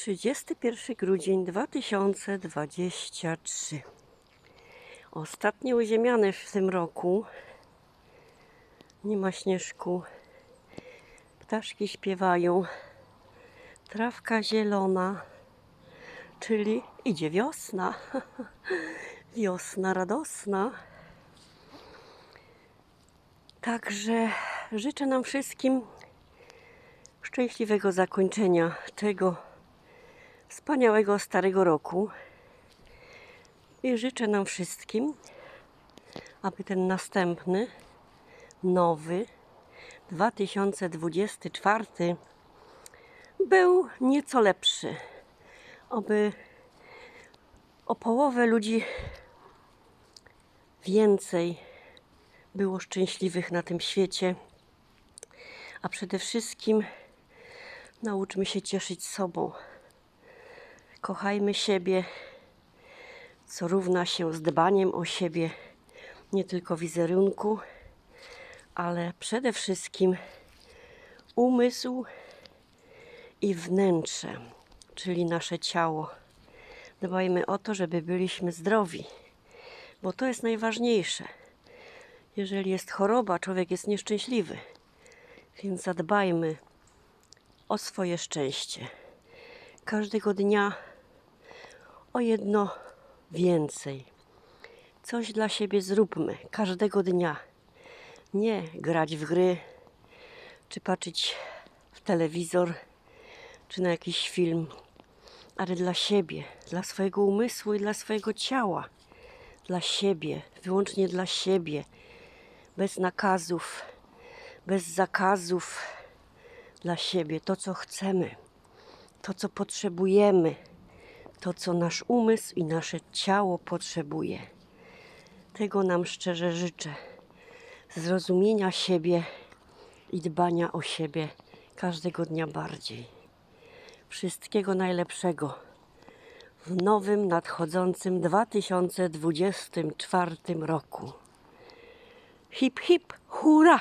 31 grudzień 2023. Ostatnie uziemiane w tym roku. Nie ma śnieżku. Ptaszki śpiewają. Trawka zielona, czyli idzie wiosna. Wiosna radosna. Także życzę nam wszystkim szczęśliwego zakończenia tego wspaniałego starego roku. I życzę nam wszystkim, aby ten następny, nowy 2024 był nieco lepszy. Aby o połowę ludzi więcej było szczęśliwych na tym świecie, a przede wszystkim nauczmy się cieszyć sobą. Kochajmy siebie, co równa się z dbaniem o siebie, nie tylko wizerunku, ale przede wszystkim umysł i wnętrze, czyli nasze ciało. Dbajmy o to, żeby byliśmy zdrowi, bo to jest najważniejsze. Jeżeli jest choroba, człowiek jest nieszczęśliwy, więc zadbajmy o swoje szczęście. Każdego dnia o jedno więcej. Coś dla siebie zróbmy każdego dnia. Nie grać w gry, czy patrzeć w telewizor, czy na jakiś film, ale dla siebie, dla swojego umysłu i dla swojego ciała. Dla siebie, wyłącznie dla siebie, bez nakazów, bez zakazów, dla siebie to, co chcemy, to, co potrzebujemy, to, co nasz umysł i nasze ciało potrzebuje. Tego nam szczerze życzę. Zrozumienia siebie i dbania o siebie każdego dnia bardziej. Wszystkiego najlepszego w nowym, nadchodzącym 2024 roku. Hip, hip, hurra!